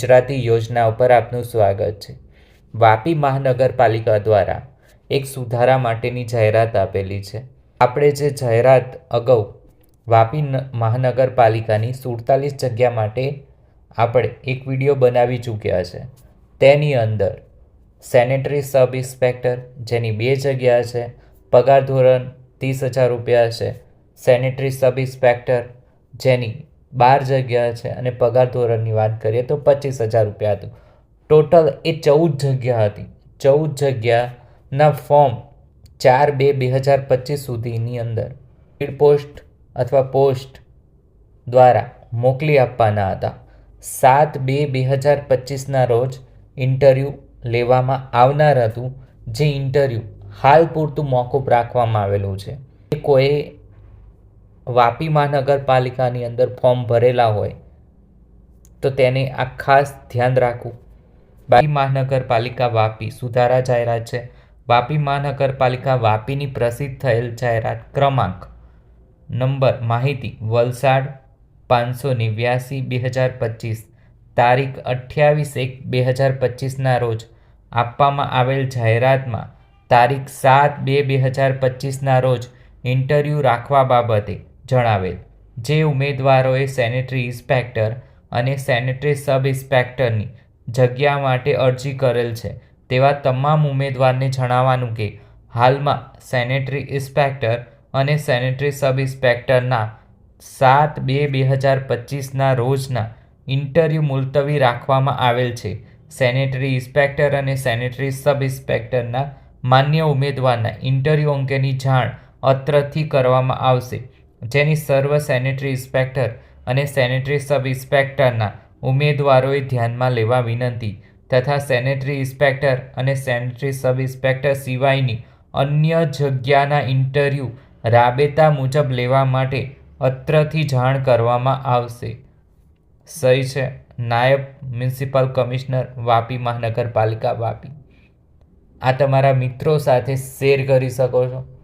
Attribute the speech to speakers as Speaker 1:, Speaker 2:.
Speaker 1: ગુજરાતી યોજના ઉપર આપનું સ્વાગત છે. વાપી મહાનગરપાલિકા દ્વારા એક સુધારા માટેની જાહેરાત આપેલી છે. આપણે જે જાહેરાત અગાઉ વાપી મહાનગરપાલિકાની સુડતાલીસ જગ્યા માટે આપણે એક વીડિયો બનાવી ચૂક્યા છે. તેની અંદર સેનેટરી સબ ઇન્સ્પેક્ટર જેની બે જગ્યા છે, પગાર ધોરણ ત્રીસ હજાર રૂપિયા છે, સેનેટરી સબ ઇન્સ્પેક્ટર જેની બાર જગ્યા છે અને પગાર ધોરણની વાત કરીએ તો પચીસ હજાર રૂપિયા હતું. ટોટલ એ ચૌદ જગ્યા હતી. ચૌદ જગ્યાના ફોર્મ ચાર બે બે હજાર પચીસ સુધીની અંદર સ્પીડ પોસ્ટ અથવા પોસ્ટ દ્વારા મોકલી આપવાના હતા. સાત બે બે હજાર પચીસના રોજ ઇન્ટરવ્યૂ લેવામાં આવનાર હતું, જે ઇન્ટરવ્યૂ હાલ પૂરતું મોકૂફ રાખવામાં આવેલું છે. કોઈ વાપી મહાનગરપાલિકાની અંદર ફોર્મ ભરેલા હોય, તો તેને આ ખાસ ધ્યાન રાખવું. વાપી મહાનગરપાલિકા વાપી સુધારા જાહેરાત છે. વાપી મહાનગરપાલિકા વાપીની પ્રસિદ્ધ થયેલ જાહેરાત ક્રમાંક નંબર માહિતી વલસાડ પાંચસો નેવ્યાસી બે હજાર પચીસ, તારીખ અઠ્યાવીસ એક બે હજાર પચીસના રોજ આપવામાં આવેલ જાહેરાતમાં તારીખ સાત બે બે હજાર પચીસના રોજ ઇન્ટરવ્યૂ રાખવા બાબતે જણાવેલ, જે ઉમેદવારોએ સેનેટરી ઇન્સ્પેક્ટર અને સેનેટરી સબ ઇન્સ્પેક્ટરની જગ્યા માટે અરજી કરેલ છે. તેવા તમામ ઉમેદવારને જણાવવાનું કે, હાલમાં સેનેટરી ઇન્સ્પેક્ટર અને સેનેટરી સબ ઇન્સ્પેક્ટરના સાત બે બે હજાર પચીસના રોજના ઇન્ટરવ્યૂ મુલતવી રાખવામાં આવેલ છે. સેનેટરી ઇન્સ્પેક્ટર અને સેનેટરી સબ ઇન્સ્પેક્ટરના માન્ય ઉમેદવારના ઇન્ટરવ્યૂ અંગેની જાણ અત્રથી કરવામાં આવશે. જેની સર્વ સેનેટરી ઇન્સ્પેક્ટર અને સેનેટરી સબ ઇન્સ્પેક્ટરના ઉમેદવારોએ ધ્યાનમાં લેવા વિનંતી તથા સેનેટરી ઇન્સ્પેક્ટર અને સેનેટરી સબ ઇન્સ્પેક્ટર સિવાયની અન્ય જગ્યાના ઇન્ટરવ્યૂ રાબેતા મુજબ લેવા માટે અત્રથી જાણ કરવામાં આવશે. સહી છે. નાયબ મ્યુનિસિપલ કમિશનર, વાપી મહાનગરપાલિકા, વાપી. આ તમારા મિત્રો સાથે શેર કરી શકો છો.